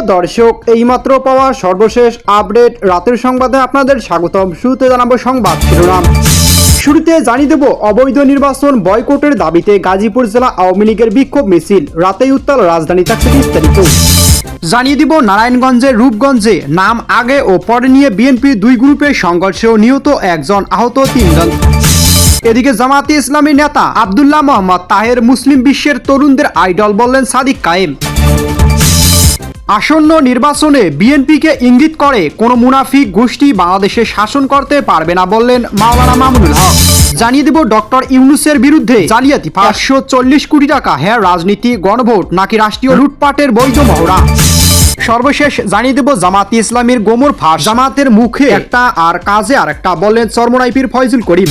সুপ্রিয় দর্শক, এইমাত্র পাওয়া সর্বশেষ আপডেট রাতের সংবাদে আপনাদের স্বাগতম। শুরুতে জানাব সংবাদ শিরোনাম। শুরুতে জানিয়ে দেব, অবৈধ নির্বাচন বয়কটের দাবিতে গাজীপুর জেলা আওয়ামী লীগের বিক্ষোভ মিছিল। রাতেই উত্তাল রাজধানী থাকছে বিস্তারিত। জানিয়ে দিব নারায়ণগঞ্জের রূপগঞ্জে নাম আগে ও পরে নিয়ে বিএনপি দুই গ্রুপের সংঘর্ষেও নিহত একজন আহত তিনজন। এদিকে জামাতে ইসলামী নেতা আবদুল্লাহ মোহাম্মদ তাহের মুসলিম বিশ্বের তরুণদের আইডল বললেন সাদিক কায়েম। আসন্ন নির্বাচনে বিএনপিকে ইঙ্গিত করে কোনো মুনাফিক গোষ্ঠী বাংলাদেশে শাসন করতে পারবে না বললেন মাওলানা মামুনুল হক। জানিয়ে দিব ডক্টর ইউনুসের বিরুদ্ধে জালিয়াতি, পাঁচশো চল্লিশ কোটি টাকা হ্যাঁ রাজনীতি, গণভোট, নাকি রাষ্ট্রীয় লুটপাটের বৈধ মহড়া? সর্বশেষ জানিয়ে দেব জামাতি ইসলামীর গোমর ফাঁস। জামাতের মুখে একটা আর কাজে আর একটা বললেন চর্মনাইপির ফয়জুল করিম।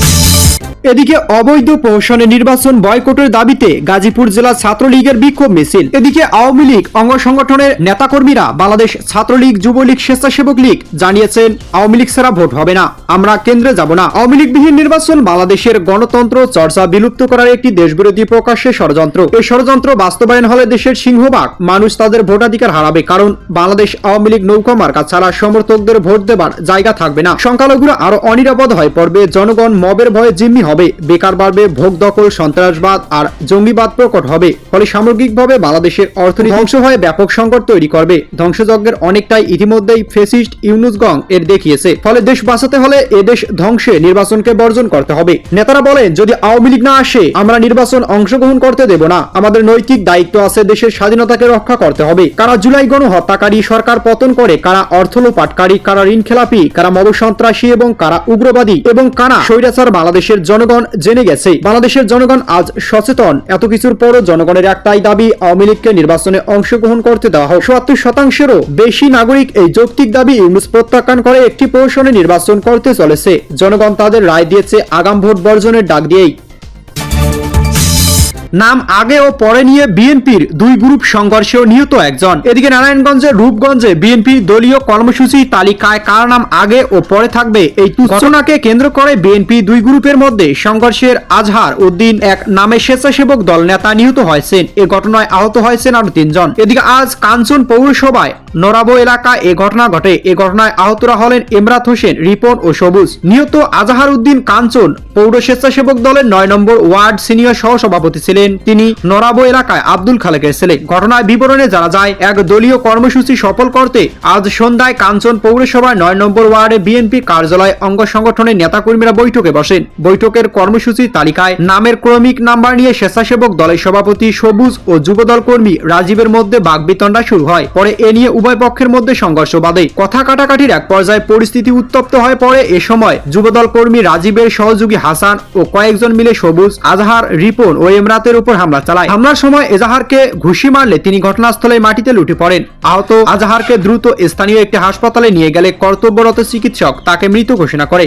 এদিকে অবৈধ প্রহসনে নির্বাচন বয়কটের দাবিতে গাজীপুর জেলা ছাত্রলীগের বিক্ষোভ মিছিল। এদিকে আওয়ামী লীগ অঙ্গ সংগঠনের নেতাকর্মীরা বাংলাদেশ ছাত্রলীগ যুবলীগ স্বেচ্ছাসেবক লীগ জানিয়েছেন, আওয়ামী লীগ ছাড়া ভোট হবে না, আমরা কেন্দ্রে যাব না। আওয়ামী লীগবিহীন নির্বাচন বাংলাদেশের গণতন্ত্র চর্চা বিলুপ্ত করার একটি দেশবিরোধী প্রকাশ্যে ষড়যন্ত্র। এই ষড়যন্ত্র বাস্তবায়ন হলে দেশের সিংহভাগ মানুষ তাদের ভোটাধিকার হারাবে, কারণ বাংলাদেশ আওয়ামী লীগ নৌকা মার্কা ছাড়া সমর্থকদের ভোট দেবার জায়গা থাকবে না। সংখ্যালঘুরা আরও অনিরাপদ হয়ে পড়বে, জনগণ মবের ভয়ে জিম্মি হবে। বেকার বাড়বে, ভোগ দখল, সন্ত্রাসবাদ আর জঙ্গিবাদ প্রকট হবে। ফলে সামগ্রিকভাবে বাংলাদেশের অর্থনীতি ধ্বংস হয়ে ব্যাপক সংকট তৈরি করবে। ধ্বংসযজ্ঞের অনেকটাই ইতিমধ্যেই ফেসিস্ট ইউনুসগং এর দেখিয়েছে। ফলে দেশ বাঁচাতে হলে এ দেশ ধ্বংসে নির্বাচনকে বর্জন করতে হবে। নেতারা বলেন, যদি আওয়ামী লীগ না আসে, আমরা নির্বাচন অংশগ্রহণ করতে দেব না। আমাদের নৈতিক দায়িত্ব আছে দেশের স্বাধীনতাকে রক্ষা করতে হবে। কারা জুলাই গণ হত্যাকারী সরকার পতন করে, কারা অর্থ লোপাটকারী, কারা ঋণ খেলাপি কারা মব সন্ত্রাসী এবং কারা উগ্রবাদী, এবং কারা স্বৈরাচার বাংলাদেশের জনগণ জেনে গেছে। বাংলাদেশের জনগণ আজ সচেতন। এত কিছুর পরও জনগণের একটাই দাবি, আওয়ামী লীগকে নির্বাচনে অংশগ্রহণ করতে দেওয়া হোক। সত্তর শতাংশেরও বেশি নাগরিক এই যৌক্তিক দাবি ইউনুস প্রত্যাখ্যান করে একটি প্রহসনে নির্বাচন করতে চলেছে। জনগণ তাদের রায় দিয়েছে আগাম ভোট বর্জনের ডাক দিয়েই। নাম আগে ও পরে নিয়ে বিএনপির দুই গ্রুপ সংঘর্ষেও নিহত একজন। এদিকে নারায়ণগঞ্জে, রূপগঞ্জে বিএনপি দলীয় কর্মসূচি তালিকায় কার নাম আগে ও পরে থাকবে এই ঘটনাকে কেন্দ্র করে বিএনপি দুই গ্রুপের মধ্যে সংঘর্ষের আজহার উদ্দিন এক নামে স্বেচ্ছাসেবক দল নেতা নিহত হয়েছেন। এ ঘটনায় আহত হয়েছেন আরও তিনজন। এদিকে আজ কাঞ্চন পৌরসভায় নরাবো এলাকা, এ ঘটনা ঘটে। এ ঘটনায় আহতরা হলেন ইমরাত হোসেন, রিপন ও সবুজ। নিহত আজাহার উদ্দিন কাঞ্চন পৌর স্বেচ্ছাসেবক দলের নয় নম্বর ওয়ার্ড সিনিয়র সহসভাপতি ছিলেন। তিনি নরাবো এলাকায় আব্দুল খালেকের ছেলে। ঘটনায় বিবরণে জানা যায়, এক দলীয় কর্মসূচি সফল করতে আজ সন্ধ্যায় কাঞ্চন পৌরসভার নয় নম্বর ওয়ার্ডে বিএনপি কার্যালয় অঙ্গ সংগঠনের নেতাকর্মীরা বৈঠকে বসেন। বৈঠকের কর্মসূচি তালিকায় নামের ক্রমিক নাম্বার নিয়ে স্বেচ্ছাসেবক দলের সভাপতি সবুজ ও যুবদল কর্মী রাজীবের মধ্যে বাগবিতণ্ডা শুরু হয়। পরে এ নিয়ে উভয় পক্ষের মধ্যে সংঘর্ষ বাধে। কথা কাটাকাটির এক পর্যায়ে পরিস্থিতি উত্তপ্ত হয়ে পড়ে এ সময় যুবদল কর্মী রাজীবের সহযোগী হাসান ও কয়েকজন মিলে সবুজ, আজহার, রিপন ও এমরাতের উপর হামলা চালায়। হামলার সময় এজাহারকে ঘুষি মারলে তিনি ঘটনাস্থলে মাটিতে লুটে পড়েন। আহত আজহারকে দ্রুত স্থানীয় একটি হাসপাতালে নিয়ে গেলে কর্তব্যরত চিকিৎসক তাকে মৃত ঘোষণা করে।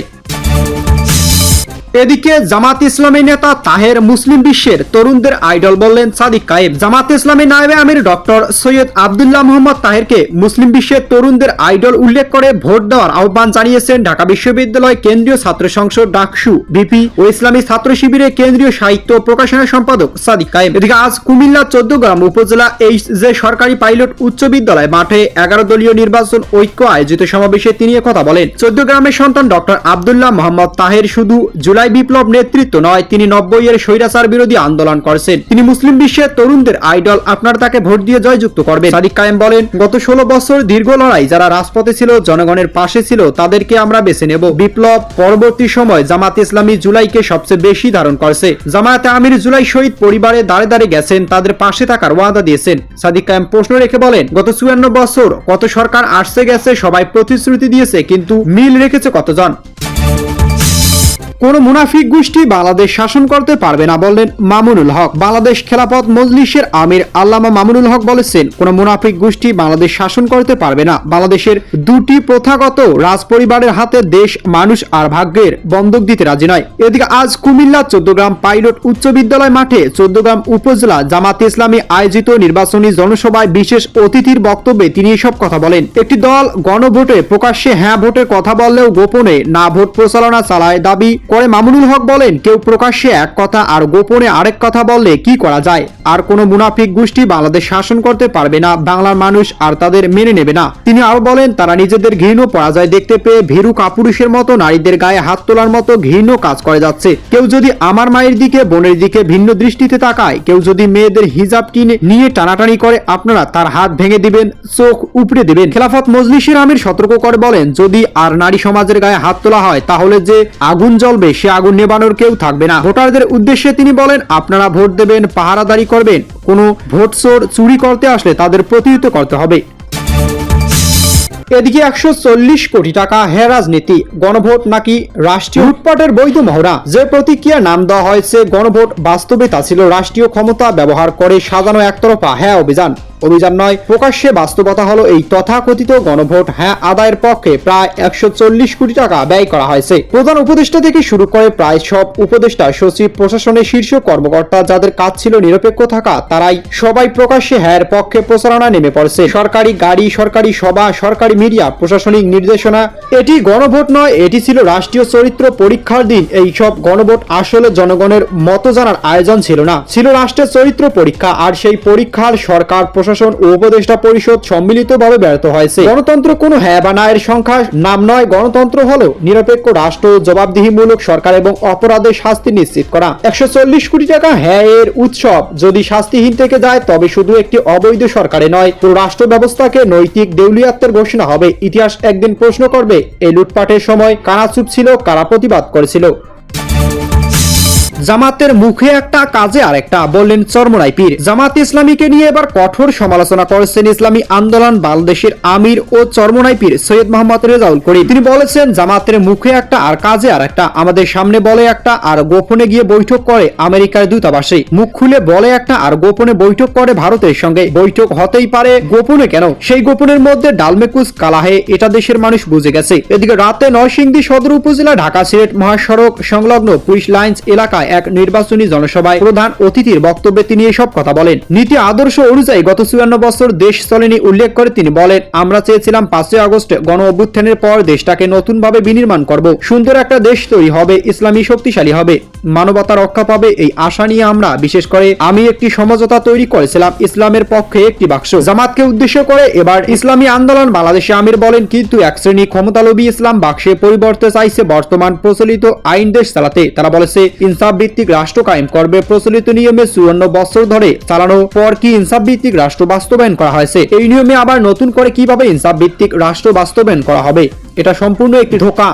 এদিকে জামাত ইসলামী নেতা তাহের মুসলিম বিশ্বের তরুণদের আইডল বললেন সাদিক কায়েম। জামাত ইসলামী নায়েবে আমির ডক্টর সৈয়দ আবদুল্লাহ মোহাম্মদ তাহেরকে মুসলিম বিশ্বের তরুণদের আইডল উল্লেখ করে ভোট দেওয়ার আহ্বান জানিয়েছেন ঢাকা বিশ্ববিদ্যালয় কেন্দ্রীয় ছাত্র সংসদ ডাকসু বিপি ও ইসলামী ছাত্র শিবিরের কেন্দ্রীয় সাহিত্য প্রকাশনা সম্পাদক সাদিক কায়েম। এদিকে আজ কুমিল্লা চোদ্দগ্রাম উপজেলা এই যে সরকারি পাইলট উচ্চ বিদ্যালয় মাঠে এগারো দলীয় নির্বাচন ঐক্য আয়োজিত সমাবেশে তিনি কথা বলেন। চোদ্দগ্রামের সন্তান ডক্টর আবদুল্লাহ মোহাম্মদ তাহের শুধু জুলাই জুলাই বিপ্লব নেতৃত্ব নয়, তিনি নব্বই এর স্বৈরাচার বিরোধী আন্দোলন করছেন। তিনি মুসলিম বিশ্বের তরুণদের আইডল আপনার তাকে ভোট দিয়ে জয়যুক্ত করবেন। সাদিক কায়েম বলেন, গত ষোলো বছর দীর্ঘ লড়াই যারা রাজপথে ছিল, জনগণের পাশে ছিল, তাদেরকে আমরা বেছে নেব। বিপ্লব পরবর্তী সময় জামাত ইসলামী জুলাইকে সবচেয়ে বেশি ধারণ করছে। জামায়াতে আমির জুলাই শহীদ পরিবারে দাঁড়ে দাঁড়ে গেছেন, তাদের পাশে থাকার ওয়াদা দিয়েছেন। সাদিক কায়েম প্রশ্ন রেখে বলেন, গত চুয়ান্ন বছর কত সরকার আসছে গেছে, সবাই প্রতিশ্রুতি দিয়েছে, কিন্তু মিল রেখেছে কতজন? কোন মুনাফিক গোষ্ঠী বাংলাদেশ শাসন করতে পারবে না বললেন মামুনুল হক। বাংলাদেশ খেলাপথ মজলিসের আমির আল্লামা মামুনুল হক বলেছেন, কোন মুনাফিক গোষ্ঠী বাংলাদেশ শাসন করতে পারবে না। বাংলাদেশের দুটি প্রথাগত রাজ পরিবারের হাতে দেশ, মানুষ আর ভাগ্যের বন্ধক দিতে রাজি নয়। এদিকে আজ কুমিল্লা চোদ্দগ্রাম পাইলট উচ্চ বিদ্যালয় মাঠে চোদ্দগ্রাম উপজেলা জামাত ইসলামী আয়োজিত নির্বাচনী জনসভায় বিশেষ অতিথির বক্তব্যে তিনি এসব কথা বলেন। একটি দল গণভোটে প্রকাশ্যে হ্যাঁ ভোটের কথা বললেও গোপনে না ভোট প্রচারণা চালায় দাবি করে মামুনুল হক বলেন, কেউ প্রকাশ্যে এক কথা আর গোপনে আরেক কথা বললে কি করা যায়? আর কোন মুনাফিক গোষ্ঠী বাংলাদেশ শাসন করতে পারবে না, বাংলার মানুষ আর তাদের মেনে নেবে না। তিনি আরও বলেন, তারা নিজেদের ঘৃণ পরাজয় দেখতে পেয়ে ভীরু কাপুরুষের মতো নারীদের গায়ে হাত তোলার মতো ঘৃণ কাজ করে যাচ্ছে। কেউ যদি আমার মায়ের দিকে, বোনের দিকে ভিন্ন দৃষ্টিতে তাকায়, কেউ যদি মেয়েদের হিজাব কিনে নিয়ে টানাটানি করে, আপনারা তার হাত ভেঙে দিবেন, চোখ উপড়ে দিবেন। খেলাফত মজলিসের আমির সতর্ক করে বলেন, যদি আর নারী সমাজের গায়ে হাত তোলা হয়, তাহলে যে আগুন জ্বলবে সে আগুন নেবানোর কেউ থাকবে না। ভোটারদের উদ্দেশ্যে তিনি বলেন, আপনারা ভোট দেবেন, পাহারাদারি করবেন। কোনো ভোট চোর চুরি করতে আসলে তাদের প্রতিহিত করতে হবে। এদিকে একশো চল্লিশ কোটি টাকা হ্যাঁ রাজনীতি, গণভোট নাকি রাষ্ট্রীয় লুটপাটের বৈধ মহড়া? যে প্রতিক্রিয়া নাম দেওয়া হয়েছে, গণভোট বাস্তবে তা ছিল রাষ্ট্রীয় ক্ষমতা ব্যবহার করে সাজানো একতরফা হ্যাঁ অভিযান। অভিযান নয়। প্রকাশ্যে বাস্তবতা হলো এই তথাকথিত গণভোট। হ্যাঁ আদায়ের পক্ষে প্রায় একশো চল্লিশ কোটি টাকা ব্যয় করা হয়েছে। প্রধান উপদেষ্টা থেকে শুরু করে প্রায় সব উপদেষ্টা, সচিব, প্রশাসনের শীর্ষ কর্মকর্তা যাদের কাজ ছিল নিরপেক্ষ থাকা, তারাই সবাই প্রকাশ্যে হ্যাঁ পক্ষে প্রচারণা নেমে পড়ছে। সরকারি গাড়ি, সরকারি সভা, সরকারি মিডিয়া, প্রশাসনিক নির্দেশনা, এটি গণভোট নয়, এটি ছিল রাষ্ট্রীয় চরিত্র পরীক্ষার দিন। এই সব গণভোট আসলে জনগণের মত জানার আয়োজন ছিল না। ছিল রাষ্ট্রের চরিত্র পরীক্ষা, আর সেই পরীক্ষার সরকার প্রশাসন ও উপদেষ্টা পরিষদ সম্মিলিতভাবে ব্যর্থ হয়েছে। গণতন্ত্র কোনো হ্যাঁ বা না এর সংখ্যা নাম নয়, গণতন্ত্র হলো নিরপেক্ষ রাষ্ট্র, জবাবদিহিমূলক সরকার এবং অপরাধের শাস্তি নিশ্চিত করা। একশো চল্লিশ কোটি টাকা হ্যাঁ এর উৎসব। যদি শাস্তিহীন থেকে যায়, তবে শুধু একটি অবৈধ সরকারে নয় তো রাষ্ট্র ব্যবস্থাকে নৈতিক দেউলিয়াত্বের ঘোষণা হবে। ইতিহাস একদিন প্রশ্ন করবে, এই লুটপাটের সময় কারা চুপ ছিল, কারা প্রতিবাদ করেছিল? জামাতের মুখে একটা কাজে আরেকটা বললেন চরমরাই পীর। জামাত ইসলামীকে নিয়ে এবার কঠোর সমালোচনা করেছেন ইসলামী আন্দোলন বাংলাদেশের আমির ও চরমনাই পীর সৈয়দ মোহাম্মদ রেজাউল করিম। তিনি বলেছেন, জামাতের মুখে একটা আর কাজে আর একটা। আমাদের সামনে বলে একটা আর গোপনে গিয়ে বৈঠক করে আমেরিকার দূতাবাসে। মুখ খুলে বলে একটা আর গোপনে বৈঠক করে ভারতের সঙ্গে। বৈঠক হতেই পারে গোপনে কেন? সেই গোপনের মধ্যে ডালমেকুস, কালাহে এটা দেশের মানুষ বুঝে গেছে। এদিকে রাতে নরসিংদী সদর উপজেলা, ঢাকা সিলেট মহাসড়ক সংলগ্ন পুলিশ লাইন্স এলাকায় এক নির্বাচনী জনসভায় প্রধান অতিথির বক্তব্যে তিনি এসব কথা বলেন। নীতি আদর্শ অনুযায়ী গত চুয়ান্ন বছর দেশ চলেনি উল্লেখ করে তিনি বলেন, আমরা চেয়েছিলাম পাঁচই আগস্ট গণ অভ্যুত্থানের পর দেশটাকে নতুনভাবে বিনির্মাণ করব। সুন্দর একটা দেশ তৈরি হবে, ইসলামী শক্তিশালী হবে। মানবতা রক্ষা পাবে এই আশা নিয়ে আমরা, বিশেষ করে আমি একটি সমঝোতা তৈরি করেছিলাম ইসলামের পক্ষে একটি বাক্স। জামাতকে উদ্দেশ্য করে এবার ইসলামী আন্দোলন, বাংলাদেশে আমির বলেন কিন্তু এক শ্রেণি ক্ষমতালোভী ইসলাম বাক্সে পরিবর্তে চাইছে বর্তমান প্রচলিত আইন দেশ চালাতে। তারা বলেছে, ইনসাফ ভিত্তিক রাষ্ট্র কায়েম করবে প্রচলিত নিয়মে চুয়ান্ন বছর ধরে। চালানো পর কি ইনসাফ ভিত্তিক রাষ্ট্র বাস্তবায়ন করা হয়েছে? এই নিয়মে আবার নতুন করে কীভাবে ইনসাফ ভিত্তিক রাষ্ট্র বাস্তবায়ন করা হবে? এটা সম্পূর্ণ একটি ধোকা।